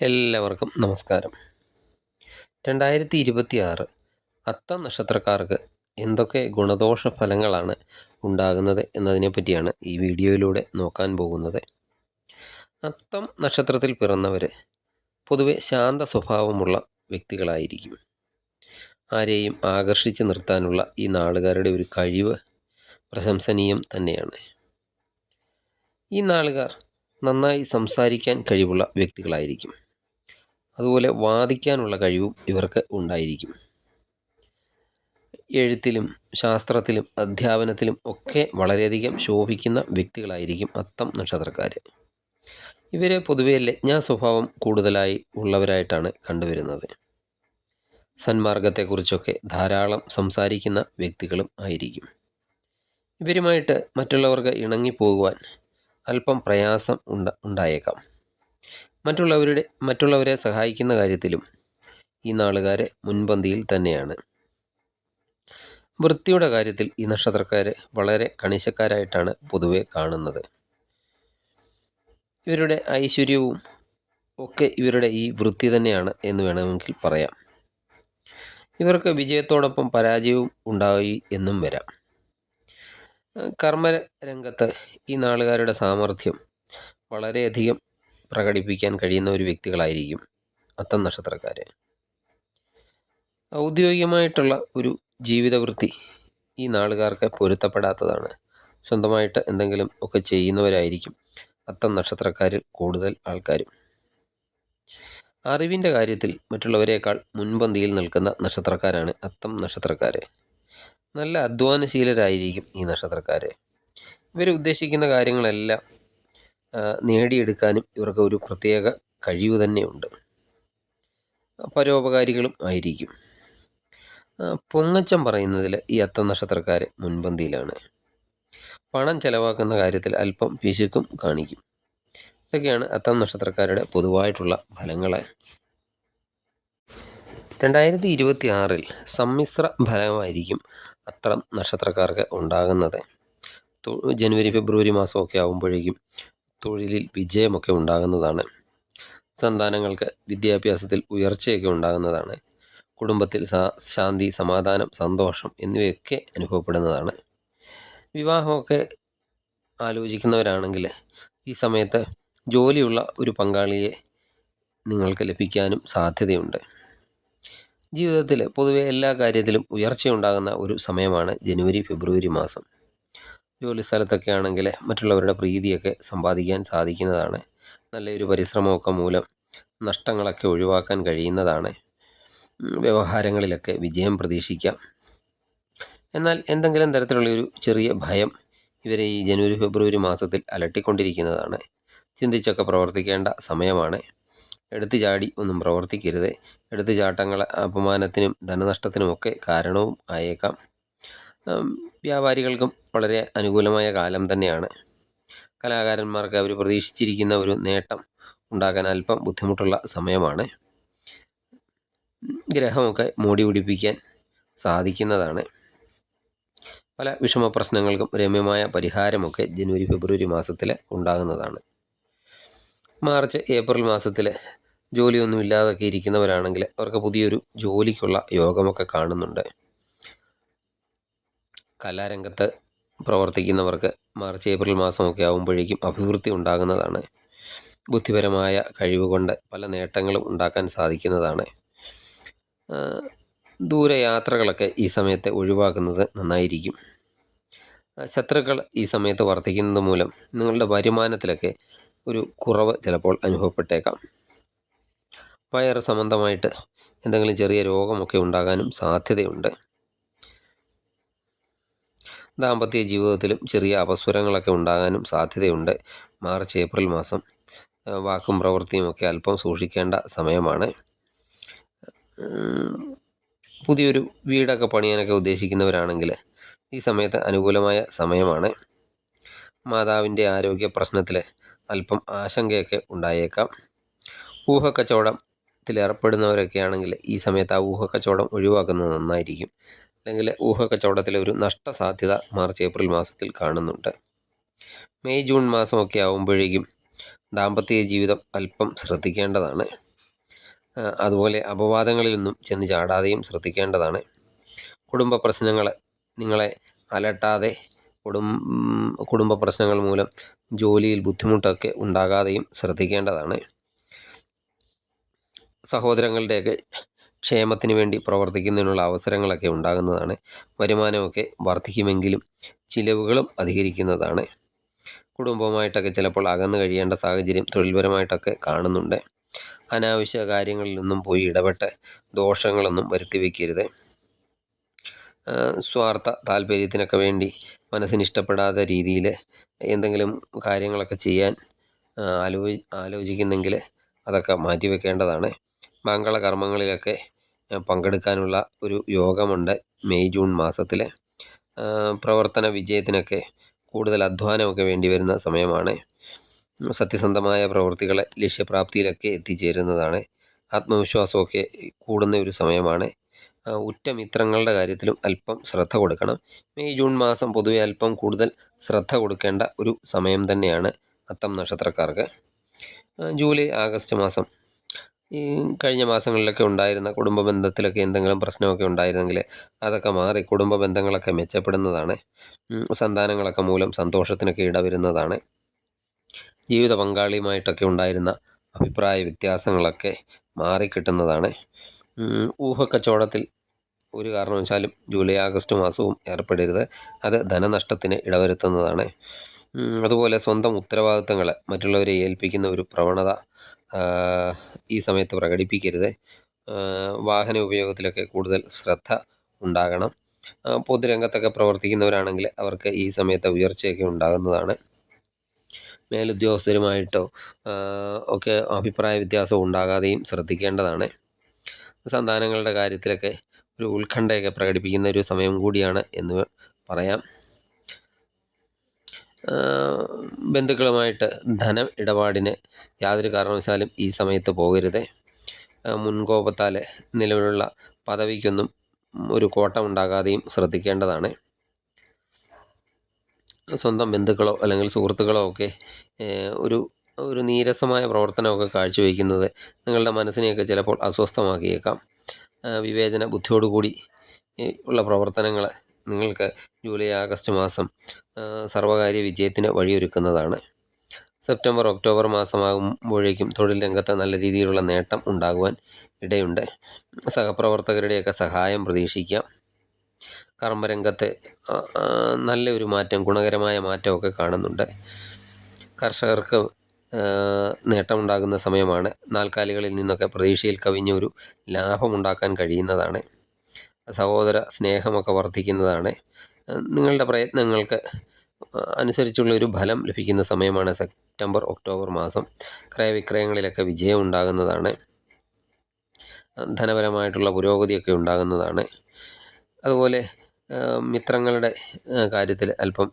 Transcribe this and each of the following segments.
എല്ലാവർക്കും നമസ്കാരം. രണ്ടായിരത്തി ഇരുപത്തി ആറ് അത്തം നക്ഷത്രക്കാർക്ക് എന്തൊക്കെ ഗുണദോഷ ഫലങ്ങളാണ് ഉണ്ടാകുന്നത് എന്നതിനെ പറ്റിയാണ് ഈ വീഡിയോയിലൂടെ നോക്കാൻ പോകുന്നത്. അത്തം നക്ഷത്രത്തിൽ പിറന്നവർ പൊതുവെ ശാന്ത സ്വഭാവമുള്ള വ്യക്തികളായിരിക്കും. ആരെയും ആകർഷിച്ച് നിർത്താനുള്ള ഈ നാളുകാരുടെ ഒരു കഴിവ് പ്രശംസനീയം തന്നെയാണ്. ഈ നാളുകാർ നന്നായി സംസാരിക്കാൻ കഴിവുള്ള വ്യക്തികളായിരിക്കും. അതുപോലെ വാദിക്കാനുള്ള കഴിവും ഇവർക്ക് ഉണ്ടായിരിക്കും. എഴുത്തിലും ശാസ്ത്രത്തിലും അധ്യാപനത്തിലും ഒക്കെ വളരെയധികം ശോഭിക്കുന്ന വ്യക്തികളായിരിക്കും അത്തം നക്ഷത്രക്കാർ ഇവരെ പൊതുവെ ലജ്ഞാ സ്വഭാവം കൂടുതലായി ഉള്ളവരായിട്ടാണ് കണ്ടുവരുന്നത്. സന്മാർഗത്തെക്കുറിച്ചൊക്കെ ധാരാളം സംസാരിക്കുന്ന വ്യക്തികളും ആയിരിക്കും. ഇവരുമായിട്ട് മറ്റുള്ളവർക്ക് ഇണങ്ങിപ്പോകുവാൻ അല്പം പ്രയാസം ഉണ്ട ഉണ്ടായേക്കാം. മറ്റുള്ളവരുടെ മറ്റുള്ളവരെ സഹായിക്കുന്ന കാര്യത്തിലും ഈ നാളുകാർ മുൻപന്തിയിൽ തന്നെയാണ്. വൃത്തിയുടെ കാര്യത്തിൽ ഈ നക്ഷത്രക്കാർ വളരെ കണിശക്കാരായിട്ടാണ് പൊതുവെ കാണുന്നത്. ഇവരുടെ ഐശ്വര്യവും ഒക്കെ ഇവരുടെ ഈ വൃത്തി തന്നെയാണ് എന്ന് വേണമെങ്കിൽ പറയാം. ഇവർക്ക് വിജയത്തോടൊപ്പം പരാജയവും ഉണ്ടായി എന്നും വരാം. കർമ്മരംഗത്ത് ഈ നാളുകാരുടെ സാമർഥ്യം വളരെയധികം പ്രകടിപ്പിക്കാൻ കഴിയുന്ന ഒരു വ്യക്തികളായിരിക്കും അത്തം നക്ഷത്രക്കാർ ഔദ്യോഗികമായിട്ടുള്ള ഒരു ജീവിതവൃത്തി ഈ നാളുകാർക്ക് പൊരുത്തപ്പെടാത്തതാണ്. സ്വന്തമായിട്ട് എന്തെങ്കിലും ഒക്കെ ചെയ്യുന്നവരായിരിക്കും അത്തം നക്ഷത്രക്കാരിൽ കൂടുതൽ ആൾക്കാരും. അറിവിന്റെ കാര്യത്തിൽ മറ്റുള്ളവരെക്കാൾ മുൻപന്തിയിൽ നിൽക്കുന്ന നക്ഷത്രക്കാരാണ് അത്തം നക്ഷത്രക്കാർ നല്ല അധ്വാനശീലരായിരിക്കും ഈ നക്ഷത്രക്കാർ ഇവർ ഉദ്ദേശിക്കുന്ന കാര്യങ്ങളെല്ലാം നേടിയെടുക്കാനും ഇവർക്ക് ഒരു പ്രത്യേക കഴിവ് തന്നെയുണ്ട്. പരോപകാരികളും ആയിരിക്കും. പൊങ്ങച്ചം പറയുന്നതിൽ ഈ അത്ത നക്ഷത്രക്കാർ മുൻപന്തിയിലാണ്. പണം ചെലവാക്കുന്ന കാര്യത്തിൽ അല്പം പിശുക്കും കാണിക്കും. ഇതൊക്കെയാണ് അത്ത നക്ഷത്രക്കാരുടെ പൊതുവായിട്ടുള്ള ഫലങ്ങൾ രണ്ടായിരത്തി ഇരുപത്തി ആറിൽ സമ്മിശ്ര ഫലമായിരിക്കും അത്തരം നക്ഷത്രക്കാർക്ക് ഉണ്ടാകുന്നത്. ജനുവരി ഫെബ്രുവരി മാസമൊക്കെ ആകുമ്പോഴേക്കും തൊഴിലിൽ വിജയമൊക്കെ ഉണ്ടാകുന്നതാണ്. സന്താനങ്ങൾക്ക് വിദ്യാഭ്യാസത്തിൽ ഉയർച്ചയൊക്കെ ഉണ്ടാകുന്നതാണ്. കുടുംബത്തിൽ ശാന്തി സമാധാനം സന്തോഷം എന്നിവയൊക്കെ അനുഭവപ്പെടുന്നതാണ്. വിവാഹമൊക്കെ ആലോചിക്കുന്നവരാണെങ്കിൽ ഈ സമയത്ത് ജോലിയുള്ള ഒരു പങ്കാളിയെ നിങ്ങൾക്ക് ലഭിക്കാനും സാധ്യതയുണ്ട്. ജീവിതത്തിൽ പൊതുവെ എല്ലാ കാര്യത്തിലും ഉയർച്ചയുണ്ടാകുന്ന ഒരു സമയമാണ് ജനുവരി ഫെബ്രുവരി മാസം. ജോലി സ്ഥലത്തൊക്കെ ആണെങ്കിൽ മറ്റുള്ളവരുടെ പ്രീതിയൊക്കെ സമ്പാദിക്കാൻ സാധിക്കുന്നതാണ്. നല്ലൊരു പരിശ്രമമൊക്കെ മൂലം നഷ്ടങ്ങളൊക്കെ ഒഴിവാക്കാൻ കഴിയുന്നതാണ്. വ്യവഹാരങ്ങളിലൊക്കെ വിജയം പ്രതീക്ഷിക്കാം. എന്നാൽ എന്തെങ്കിലും തരത്തിലുള്ളൊരു ചെറിയ ഭയം ഇവരെ ഈ ജനുവരി ഫെബ്രുവരി മാസത്തിൽ അലട്ടിക്കൊണ്ടിരിക്കുന്നതാണ്. ചിന്തിച്ചൊക്കെ പ്രവർത്തിക്കേണ്ട സമയമാണ്. എടുത്തു ചാടി ഒന്നും പ്രവർത്തിക്കരുത്. എടുത്തു ചാട്ടങ്ങൾ അപമാനത്തിനും ധനനഷ്ടത്തിനുമൊക്കെ കാരണവും ആയേക്കാം. വ്യാപാരികൾക്കും വളരെ അനുകൂലമായ കാലം തന്നെയാണ്. കലാകാരന്മാർക്ക് അവർ പ്രതീക്ഷിച്ചിരിക്കുന്ന ഒരു നേട്ടം ഉണ്ടാക്കാൻ അല്പം ബുദ്ധിമുട്ടുള്ള സമയമാണ്. ഗ്രഹമൊക്കെ മൂടി പിടിപ്പിക്കാൻ സാധിക്കുന്നതാണ്. പല വിഷമ പ്രശ്നങ്ങൾക്കും രമ്യമായ പരിഹാരമൊക്കെ ജനുവരി ഫെബ്രുവരി മാസത്തിൽ ഉണ്ടാകുന്നതാണ്. മാർച്ച് ഏപ്രിൽ മാസത്തിൽ ജോലിയൊന്നും ഇല്ലാതൊക്കെ ഇരിക്കുന്നവരാണെങ്കിൽ അവർക്ക് പുതിയൊരു ജോലിക്കുള്ള യോഗമൊക്കെ കാണുന്നുണ്ട്. കലാരംഗത്ത് പ്രവർത്തിക്കുന്നവർക്ക് മാർച്ച് ഏപ്രിൽ മാസമൊക്കെ ആകുമ്പോഴേക്കും അഭിവൃദ്ധി ഉണ്ടാകുന്നതാണ്. ബുദ്ധിപരമായ കഴിവ് കൊണ്ട് പല നേട്ടങ്ങളും ഉണ്ടാക്കാൻ സാധിക്കുന്നതാണ്. ദൂരയാത്രകളൊക്കെ ഈ സമയത്ത് ഒഴിവാക്കുന്നത് നന്നായിരിക്കും. ശത്രുക്കൾ ഈ സമയത്ത് വർദ്ധിക്കുന്നത് മൂലം നിങ്ങളുടെ വരുമാനത്തിലൊക്കെ ഒരു കുറവ് ചിലപ്പോൾ അനുഭവപ്പെട്ടേക്കാം. വയറ് സംബന്ധമായിട്ട് എന്തെങ്കിലും ചെറിയ രോഗമൊക്കെ ഉണ്ടാകാനും സാധ്യതയുണ്ട്. ദാമ്പത്യ ജീവിതത്തിലും ചെറിയ അപസ്വരങ്ങളൊക്കെ ഉണ്ടാകാനും സാധ്യതയുണ്ട്. മാർച്ച് ഏപ്രിൽ മാസം. വാക്കും പ്രവൃത്തിയും ഒക്കെ അല്പം സൂക്ഷിക്കേണ്ട സമയമാണ്. പുതിയൊരു വീടൊക്കെ പണിയാനൊക്കെ ഉദ്ദേശിക്കുന്നവരാണെങ്കിൽ ഈ സമയത്ത് അനുകൂലമായ സമയമാണ്. മാതാവിന്റെ ആരോഗ്യ പ്രശ്നത്തിൽ അല്പം ആശങ്കയൊക്കെ ഉണ്ടായേക്കാം. ഊഹക്കച്ചവടത്തിൽ ഏർപ്പെടുന്നവരൊക്കെ ആണെങ്കിൽ ഈ സമയത്ത് ആ ഊഹക്കച്ചവടം ഒഴിവാക്കുന്നത് നന്നായിരിക്കും. അല്ലെങ്കിൽ ഊഹക്കച്ചവടത്തിലെ ഒരു നഷ്ടസാധ്യത മാർച്ച് ഏപ്രിൽ മാസത്തിൽ കാണുന്നുണ്ട്. മെയ് ജൂൺ മാസമൊക്കെ ആകുമ്പോഴേക്കും ദാമ്പത്യ ജീവിതം അല്പം ശ്രദ്ധിക്കേണ്ടതാണ്. അതുപോലെ അപവാദങ്ങളിൽ നിന്നും ചെന്ന് ചാടാതെയും ശ്രദ്ധിക്കേണ്ടതാണ്. കുടുംബ പ്രശ്നങ്ങൾ നിങ്ങളെ അലട്ടാതെ കുടും കുടുംബ പ്രശ്നങ്ങൾ മൂലം ജോലിയിൽ ബുദ്ധിമുട്ടൊക്കെ ഉണ്ടാകാതെയും ശ്രദ്ധിക്കേണ്ടതാണ്. സഹോദരങ്ങളുടെയൊക്കെ ക്ഷേമത്തിന് വേണ്ടി പ്രവർത്തിക്കുന്നതിനുള്ള അവസരങ്ങളൊക്കെ ഉണ്ടാകുന്നതാണ്. വരുമാനമൊക്കെ വർദ്ധിക്കുമെങ്കിലും ചിലവുകളും അധികരിക്കുന്നതാണ്. കുടുംബവുമായിട്ടൊക്കെ ചിലപ്പോൾ അകന്നു കഴിയേണ്ട സാഹചര്യം തൊഴിൽപരമായിട്ടൊക്കെ കാണുന്നുണ്ട്. അനാവശ്യ കാര്യങ്ങളിൽ നിന്നും പോയി ഇടപെട്ട് ദോഷങ്ങളൊന്നും വരുത്തി വയ്ക്കരുത് സ്വാർത്ഥ താല്പര്യത്തിനൊക്കെ വേണ്ടി മനസ്സിന് ഇഷ്ടപ്പെടാത്ത രീതിയിൽ എന്തെങ്കിലും കാര്യങ്ങളൊക്കെ ചെയ്യാൻ ആലോചി ആലോചിക്കുന്നെങ്കിൽ അതൊക്കെ മാറ്റിവെക്കേണ്ടതാണ്. മംഗള കർമ്മങ്ങളിലൊക്കെ ആ, പങ്കെടുക്കാനുള്ള ഒരു യോഗമുണ്ട് മെയ് ജൂൺ മാസത്തിൽ പ്രവർത്തന വിജയത്തിനൊക്കെ കൂടുതൽ അധ്വാനമൊക്കെ വേണ്ടി വരുന്ന സമയമാണ്. സത്യസന്ധമായ പ്രവൃത്തികളെ ലക്ഷ്യപ്രാപ്തിയിലൊക്കെ എത്തിച്ചേരുന്നതാണ്. ആത്മവിശ്വാസമൊക്കെ കൂടുന്ന ഒരു സമയമാണ്. ഉറ്റ മിത്രങ്ങളുടെ കാര്യത്തിലും അല്പം ശ്രദ്ധ കൊടുക്കണം. മെയ് ജൂൺ മാസം പൊതുവെ അല്പം കൂടുതൽ ശ്രദ്ധ കൊടുക്കേണ്ട ഒരു സമയം തന്നെയാണ് അത്തം നക്ഷത്രക്കാർക്ക്. ജൂലൈ ആഗസ്റ്റ് മാസം ഈ കഴിഞ്ഞ മാസങ്ങളിലൊക്കെ ഉണ്ടായിരുന്ന കുടുംബ ബന്ധത്തിലൊക്കെ എന്തെങ്കിലും പ്രശ്നമൊക്കെ ഉണ്ടായിരുന്നെങ്കിൽ അതൊക്കെ മാറി കുടുംബ ബന്ധങ്ങളൊക്കെ മെച്ചപ്പെടുന്നതാണ് സന്താനങ്ങളൊക്കെ മൂലം സന്തോഷത്തിനൊക്കെ ഇടവരുന്നതാണ്. ജീവിത പങ്കാളിയുമായിട്ടൊക്കെ ഉണ്ടായിരുന്ന അഭിപ്രായ വ്യത്യാസങ്ങളൊക്കെ മാറിക്കിട്ടുന്നതാണ്. ഊഹക്കച്ചവടത്തിൽ ഒരു കാരണവശാലും ജൂലൈ ആഗസ്റ്റ് മാസവും ഏർപ്പെടരുത്. അത് ധനനഷ്ടത്തിന് ഇടവരുത്തുന്നതാണ്. അതുപോലെ സ്വന്തം ഉത്തരവാദിത്തങ്ങൾ മറ്റുള്ളവരെ ഏൽപ്പിക്കുന്ന ഒരു പ്രവണത ഈ സമയത്ത് പ്രകടിപ്പിക്കരുത്. വാഹന ഉപയോഗത്തിലൊക്കെ കൂടുതൽ ശ്രദ്ധ ഉണ്ടാകണം. പൊതുരംഗത്തൊക്കെ പ്രവർത്തിക്കുന്നവരാണെങ്കിൽ അവർക്ക് ഈ സമയത്ത് ഉയർച്ചയൊക്കെ ഉണ്ടാകുന്നതാണ്. മേലുദ്യോഗസ്ഥരുമായിട്ടോ ഒക്കെ അഭിപ്രായ വ്യത്യാസം ഉണ്ടാകാതെയും ശ്രദ്ധിക്കേണ്ടതാണ്. സന്താനങ്ങളുടെ കാര്യത്തിലൊക്കെ ഒരു ഉത്കണ്ഠയൊക്കെ പ്രകടിപ്പിക്കുന്ന ഒരു സമയം കൂടിയാണ് എന്ന് പറയാം. ബന്ധുക്കളുമായിട്ട് ധന ഇടപാടിന് യാതൊരു കാരണവശാലും ഈ സമയത്ത് പോകരുത്. മുൻകോപത്താൽ നിലവിലുള്ള പദവിക്കൊന്നും ഒരു കോട്ടമുണ്ടാകാതെയും ശ്രദ്ധിക്കേണ്ടതാണ്. സ്വന്തം ബന്ധുക്കളോ അല്ലെങ്കിൽ സുഹൃത്തുക്കളോ ഒക്കെ ഒരു ഒരു നീരസമായ പ്രവർത്തനമൊക്കെ കാഴ്ചവെക്കുന്നത് നിങ്ങളുടെ മനസ്സിനെയൊക്കെ ചിലപ്പോൾ അസ്വസ്ഥമാക്കിയേക്കാം. വിവേചന ബുദ്ധിയോടുകൂടി ഉള്ള പ്രവർത്തനങ്ങൾ നിങ്ങൾക്ക് ജൂലൈ ആഗസ്റ്റ് മാസം സർവകാര്യ വിജയത്തിന് വഴിയൊരുക്കുന്നതാണ്. സെപ്റ്റംബർ ഒക്ടോബർ മാസമാകുമ്പോഴേക്കും തൊഴിൽ രംഗത്ത് നല്ല രീതിയിലുള്ള നേട്ടം ഉണ്ടാകുവാൻ ഇടയുണ്ട്. സഹപ്രവർത്തകരുടെയൊക്കെ സഹായം പ്രതീക്ഷിക്കാം. കർമ്മരംഗത്ത് നല്ലൊരു മാറ്റം ഗുണകരമായ മാറ്റമൊക്കെ കാണുന്നുണ്ട്. കർഷകർക്ക് നേട്ടമുണ്ടാകുന്ന സമയമാണ്. നാൽക്കാലികളിൽ നിന്നൊക്കെ പ്രതീക്ഷയിൽ കവിഞ്ഞൊരു ലാഭമുണ്ടാക്കാൻ കഴിയുന്നതാണ്. സഹോദര സ്നേഹമൊക്കെ വർദ്ധിക്കുന്നതാണ്. നിങ്ങളുടെ പ്രയത്നങ്ങൾക്ക് അനുസരിച്ചുള്ള ഒരു ഫലം ലഭിക്കുന്ന സമയമാണ് സെപ്റ്റംബർ ഒക്ടോബർ മാസം. ക്രയവിക്രയങ്ങളിലൊക്കെ വിജയം ഉണ്ടാകുന്നതാണ്. ധനപരമായിട്ടുള്ള പുരോഗതിയൊക്കെ ഉണ്ടാകുന്നതാണ്. അതുപോലെ മിത്രങ്ങളുടെ കാര്യത്തിൽ അല്പം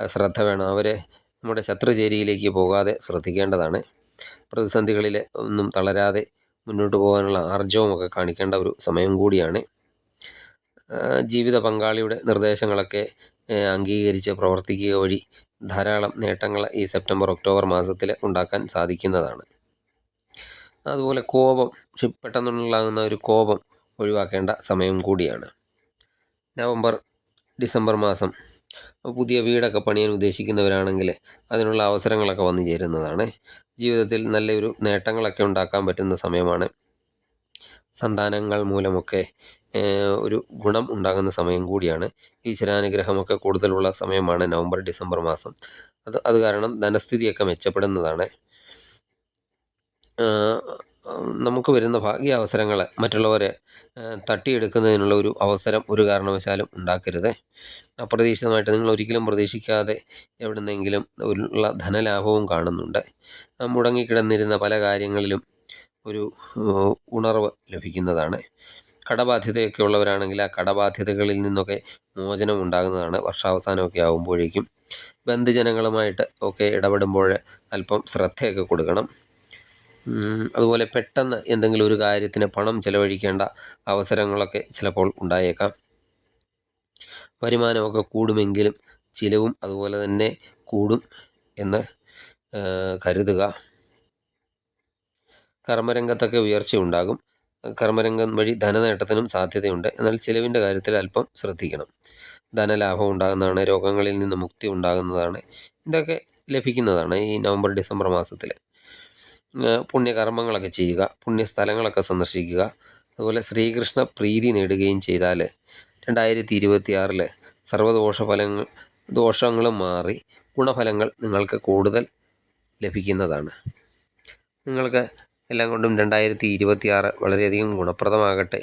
ശ്രദ്ധ വേണം. അവരെ നമ്മുടെ ശത്രുചേരിയിലേക്ക് പോകാതെ ശ്രദ്ധിക്കേണ്ടതാണ്. പ്രതിസന്ധികളിൽ ഒന്നും തളരാതെ മുന്നോട്ട് പോകാനുള്ള ആർജവമൊക്കെ കാണിക്കേണ്ട ഒരു സമയം കൂടിയാണ്. ജീവിത പങ്കാളിയുടെ നിർദ്ദേശങ്ങളൊക്കെ അംഗീകരിച്ച് പ്രവർത്തിക്കുക വഴി ധാരാളം നേട്ടങ്ങൾ ഈ സെപ്റ്റംബർ ഒക്ടോബർ മാസത്തിൽ ഉണ്ടാക്കാൻ സാധിക്കുന്നതാണ്. അതുപോലെ കോപം പെട്ടെന്നുണ്ടാകുന്ന ഒരു കോപം ഒഴിവാക്കേണ്ട സമയം കൂടിയാണ്. നവംബർ ഡിസംബർ മാസം പുതിയ വീടൊക്കെ പണിയാൻ ഉദ്ദേശിക്കുന്നവരാണെങ്കിൽ അതിനുള്ള അവസരങ്ങളൊക്കെ വന്നു ചേരുന്നതാണ്. ജീവിതത്തിൽ നല്ലൊരു നേട്ടങ്ങളൊക്കെ ഉണ്ടാക്കാൻ പറ്റുന്ന സമയമാണ്. സന്താനങ്ങൾ മൂലമൊക്കെ ഒരു ഗുണം ഉണ്ടാകുന്ന സമയം കൂടിയാണ്. ഈശ്വരാനുഗ്രഹമൊക്കെ കൂടുതലുള്ള സമയമാണ് നവംബർ ഡിസംബർ മാസം. അത് അത് കാരണം ധനസ്ഥിതിയൊക്കെ മെച്ചപ്പെടുന്നതാണ്. നമുക്ക് വരുന്ന ഭാഗ്യ അവസരങ്ങൾ മറ്റുള്ളവരെ തട്ടിയെടുക്കുന്നതിനുള്ള ഒരു അവസരം ഒരു കാരണവശാലും ഉണ്ടാക്കരുത്. അപ്രതീക്ഷിതമായിട്ട് നിങ്ങൾ ഒരിക്കലും പ്രതീക്ഷിക്കാതെ എവിടുന്നെങ്കിലും ഉള്ള ധനലാഭവും കാണുന്നുണ്ട്. മുടങ്ങിക്കിടന്നിരുന്ന പല കാര്യങ്ങളിലും ഒരു ഉണർവ് ലഭിക്കുന്നതാണ്. കടബാധ്യതയൊക്കെ ഉള്ളവരാണെങ്കിൽ ആ കടബാധ്യതകളിൽ നിന്നൊക്കെ മോചനം ഉണ്ടാകുന്നതാണ് വർഷാവസാനമൊക്കെ ആകുമ്പോഴേക്കും. ബന്ധുജനങ്ങളുമായിട്ട് ഒക്കെ ഇടപെടുമ്പോൾ അല്പം ശ്രദ്ധയൊക്കെ കൊടുക്കണം. അതുപോലെ പെട്ടെന്ന് എന്തെങ്കിലും ഒരു കാര്യത്തിന് പണം ചിലവഴിക്കേണ്ട അവസരങ്ങളൊക്കെ ചിലപ്പോൾ ഉണ്ടായേക്കാം. വരുമാനമൊക്കെ കൂടുമെങ്കിലും ചിലവും അതുപോലെ തന്നെ കൂടും എന്ന് കരുതുക. കർമ്മരംഗത്തൊക്കെ ഉയർച്ച ഉണ്ടാകും കർമ്മരംഗം വഴി ധനനേട്ടത്തിനും സാധ്യതയുണ്ട്. എന്നാൽ ചിലവിന്റെ കാര്യത്തിൽ അല്പം ശ്രദ്ധിക്കണം. ധനലാഭം ഉണ്ടാകുന്നതാണ് രോഗങ്ങളിൽ നിന്ന് മുക്തി ഉണ്ടാകുന്നതാണ് ഇതൊക്കെ ലഭിക്കുന്നതാണ് ഈ നവംബർ ഡിസംബർ മാസത്തിൽ പുണ്യകർമ്മങ്ങളൊക്കെ ചെയ്യുക പുണ്യസ്ഥലങ്ങളൊക്കെ സന്ദർശിക്കുക. അതുപോലെ ശ്രീകൃഷ്ണ പ്രീതി നേടുകയും ചെയ്താൽ രണ്ടായിരത്തി ഇരുപത്തി ആറിൽ സർവദോഷ ഫലങ്ങൾ ദോഷങ്ങളും മാറി ഗുണഫലങ്ങൾ നിങ്ങൾക്ക് കൂടുതൽ ലഭിക്കുന്നതാണ്. നിങ്ങൾക്ക് എല്ലാം കൊണ്ടും രണ്ടായിരത്തി ഇരുപത്തി ആറ് വളരെയധികം ഗുണപ്രദമാകട്ടെ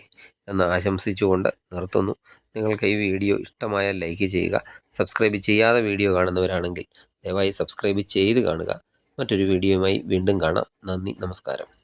എന്ന് ആശംസിച്ചുകൊണ്ട് നിർത്തുന്നു. നിങ്ങൾക്ക് ഈ വീഡിയോ ഇഷ്ടമായാൽ ലൈക്ക് ചെയ്യുക സബ്സ്ക്രൈബ് ചെയ്യാതെ വീഡിയോ കാണുന്നവരാണെങ്കിൽ ദയവായി സബ്സ്ക്രൈബ് ചെയ്ത് കാണുക. മറ്റൊരു വീഡിയോയുമായി വീണ്ടും കാണാം. നന്ദി നമസ്കാരം.